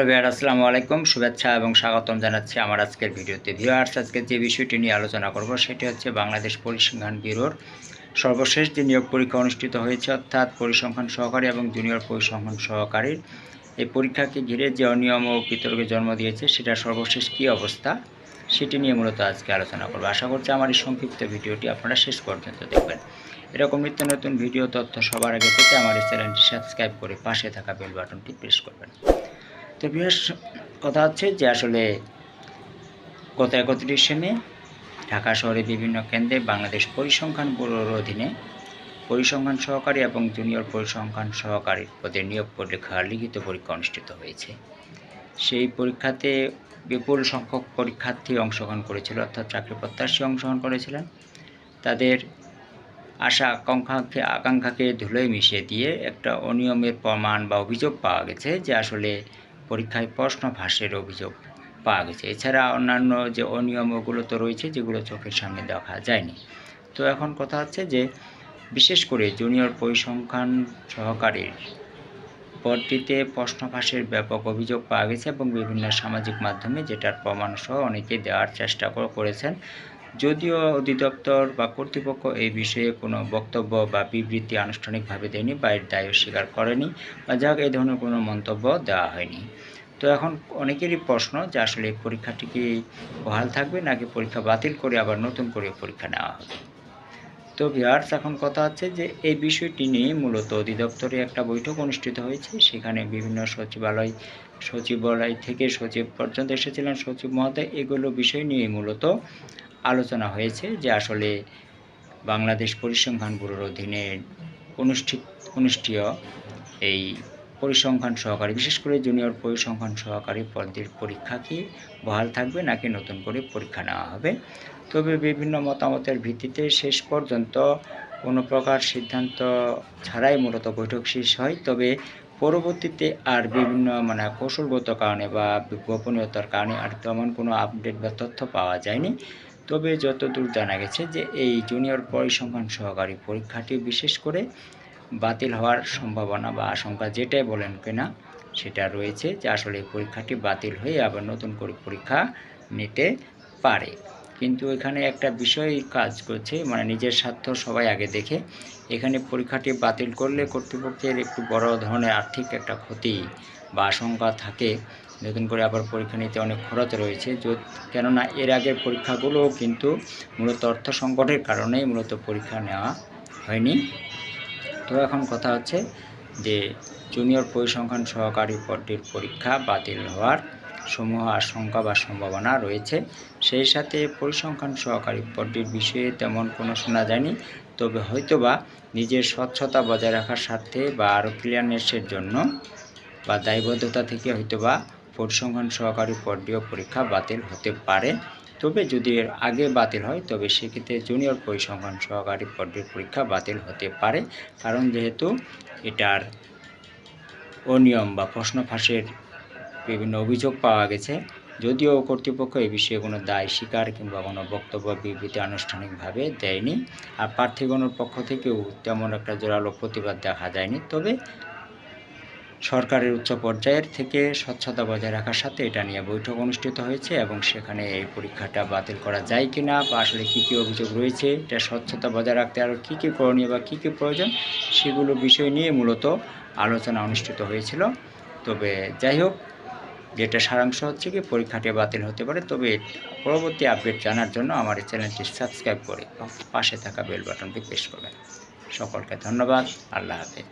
Hello ভিয়ার আসসালামু আলাইকুম। শুভেচ্ছা এবং স্বাগতম জানাচ্ছি আমার আজকের ভিডিওতে। ভিউয়ার্স, আজকে যে বিষয়টি নিয়ে আলোচনা করব সেটি হচ্ছে বাংলাদেশ পরিসংখ্যান ব্যুরোর সর্বশেষ যে নিয়োগ পরীক্ষা অনুষ্ঠিত হয়েছে, অর্থাৎ পরিসংখ্যান সহকারী এবং জুনিয়র পরিসংখ্যান সহকারীর এই পরীক্ষাকে ঘিরে যে অনিয়ম ও বিতর্কে জন্ম দিয়েছে সেটা সর্বশেষ কী অবস্থা সেটি নিয়ে মূলত আজকে আলোচনা করব। আশা করছি আমার এই সংক্ষিপ্ত ভিডিওটি আপনারা শেষ পর্যন্ত দেখবেন। এরকম নিত্য নতুন ভিডিও তথ্য সবার আগে পেতে আমার এই চ্যানেলটি সাবস্ক্রাইব করে পাশে থাকা বেল বাটনটি প্রেস করবেন। তো বিশেষ কথা হচ্ছে যে আসলে গত একত্রিশ মে ঢাকা শহরে বিভিন্ন কেন্দ্রে বাংলাদেশ পরিসংখ্যান ব্যুরোর অধীনে পরিসংখ্যান সহকারী এবং জুনিয়র পরিসংখ্যান সহকারী পদে নিয়োগ পরীক্ষা লিখিত পরীক্ষা অনুষ্ঠিত হয়েছে। সেই পরীক্ষাতে বিপুল সংখ্যক পরীক্ষার্থী অংশগ্রহণ করেছিল, অর্থাৎ চাকরি প্রত্যাশী অংশগ্রহণ করেছিলেন। তাদের আশা, আকাঙ্ক্ষাকে আকাঙ্ক্ষাকে ধুলোয় মিশিয়ে দিয়ে একটা অনিয়মের প্রমাণ বা অভিযোগ পাওয়া গেছে যে আসলে পরীক্ষায় প্রশ্ন ফাঁসের অভিযোগ পাওয়া গেছে। এছাড়া অন্যান্য যে অনিয়মগুলো তো রয়েছে, যেগুলো চোখের সামনে দেখা যায়নি। তো এখন কথা হচ্ছে যে, বিশেষ করে জুনিয়র পরিসংখ্যান সহকারীর পদটিতে প্রশ্ন ফাঁসের ব্যাপক অভিযোগ পাওয়া গেছে এবং বিভিন্ন সামাজিক মাধ্যমে যেটার প্রমাণসহ অনেকে দেওয়ার চেষ্টা করেছেন। যদিও অধিদপ্তর বা কর্তৃপক্ষ এই বিষয়ে কোনো বক্তব্য বা বিবৃতি আনুষ্ঠানিকভাবে দেয়নি বা এর দায় স্বীকার করেনি, বা যাক এই ধরনের কোনো মন্তব্য দেওয়া হয়নি। তো এখন অনেকেরই প্রশ্ন যে আসলে পরীক্ষাটি কি বহাল থাকবে নাকি পরীক্ষা বাতিল করে আবার নতুন করে পরীক্ষা নেওয়া হবে? তো ভিয়ার্স এখন কথা হচ্ছে যে এই বিষয়টি নিয়ে মূলত অধিদপ্তরে একটা বৈঠক অনুষ্ঠিত হয়েছে। সেখানে বিভিন্ন সচিবালয় সচিবালয় থেকে সচিব পর্যন্ত এসেছিলেন সচিব মহোদয়। এগুলো বিষয় নিয়ে মূলত আলোচনা হয়েছে যে আসলে বাংলাদেশ পরিসংখ্যান ব্যুরোর অধীনে অনুষ্ঠিত, অনুষ্ঠেয় এই পরিসংখ্যান সহকারী, বিশেষ করে জুনিয়র পরিসংখ্যান সহকারী পদের পরীক্ষা কি বহাল থাকবে নাকি নতুন করে পরীক্ষা নেওয়া হবে? তবে বিভিন্ন মতামতের ভিত্তিতে শেষ পর্যন্ত কোনো প্রকার সিদ্ধান্ত ছাড়াই মূলত বৈঠক শেষ হয়। তবে পরবর্তীতে আর বিভিন্ন মানে কৌশলগত কারণে বা গোপনীয়তার কারণে আর তেমন কোনো আপডেট বা তথ্য পাওয়া যায়নি। তবে যতদূর জানা গেছে যে এই জুনিয়র পরিসংখ্যান সহকারী পরীক্ষাটি বিশেষ করে বাতিল হওয়ার সম্ভাবনা বা আশঙ্কা যেটাই বলেন কিনা সেটা রয়েছে যে আসলে পরীক্ষাটি বাতিল হয়ে আবার নতুন করে পরীক্ষা নিতে পারে। কিন্তু এখানে একটা বিষয় কাজ করছে মানে নিজের স্বার্থ সবাই আগে দেখে। এখানে পরীক্ষাটি বাতিল করলে কর্তৃপক্ষের একটু বড় ধরনের আর্থিক একটা ক্ষতি বা আশঙ্কা থাকে। নতুন করে আবার পরীক্ষা নিতে অনেক খরচ রয়েছে। কেননা এর আগের পরীক্ষাগুলোও কিন্তু মূলত অর্থ সংকটের কারণেই মূলত পরীক্ষা নেওয়া হয়নি। তো এখন কথা হচ্ছে যে জুনিয়র পরিসংখ্যান সহকারী পদটির পরীক্ষা বাতিল হওয়ার সমূহ আশঙ্কা বা সম্ভাবনা রয়েছে। সেই সাথে পরিসংখ্যান সহকারী পদটির বিষয়ে তেমন কোনো শোনা যায়নি। তবে হয়তোবা নিজের স্বচ্ছতা বজায় রাখার স্বার্থে বা আরও ক্লিয়ারনেসের জন্য বা দায়বদ্ধতা থেকে হয়তোবা পরিসংখ্যান সহকারী পদটিও পরীক্ষা বাতিল হতে পারে। তবে যদি এর আগে বাতিল হয়, তবে সেক্ষেত্রে জুনিয়র পরিসংখ্যান সহকারী পদটির পরীক্ষা বাতিল হতে পারে। কারণ যেহেতু এটার অনিয়ম বা প্রশ্ন ফাঁসের বিভিন্ন অভিযোগ পাওয়া গেছে, যদিও কর্তৃপক্ষ এই বিষয়ে কোনো দায় স্বীকার কিংবা কোনো বক্তব্য বিবৃতি আনুষ্ঠানিকভাবে দেয়নি। আর প্রার্থীগণের পক্ষ থেকেও তেমন একটা জোরালো প্রতিবাদ দেখা যায়নি। তবে সরকারের উচ্চ পর্যায়ের থেকে স্বচ্ছতা বজায় রাখার সাথে এটা নিয়ে বৈঠক অনুষ্ঠিত হয়েছে এবং সেখানে এই পরীক্ষাটা বাতিল করা যায় কি না বা আসলে কী কী অভিযোগ রয়েছে, এটা স্বচ্ছতা বজায় রাখতে আরও কী কী করণীয় বা কী কী প্রয়োজন সেগুলো বিষয় নিয়ে মূলত আলোচনা অনুষ্ঠিত হয়েছিল। তবে যাই হোক, যেটা সারাংশ হচ্ছে কি পরীক্ষাটি বাতিল হতে পারে। তবে পরবর্তী আপডেট জানার জন্য আমার এই চ্যানেলটি সাবস্ক্রাইব করে পাশে থাকা বেল বাটনটি প্রেস করবেন। সকলকে ধন্যবাদ। আল্লাহ হাফেজ।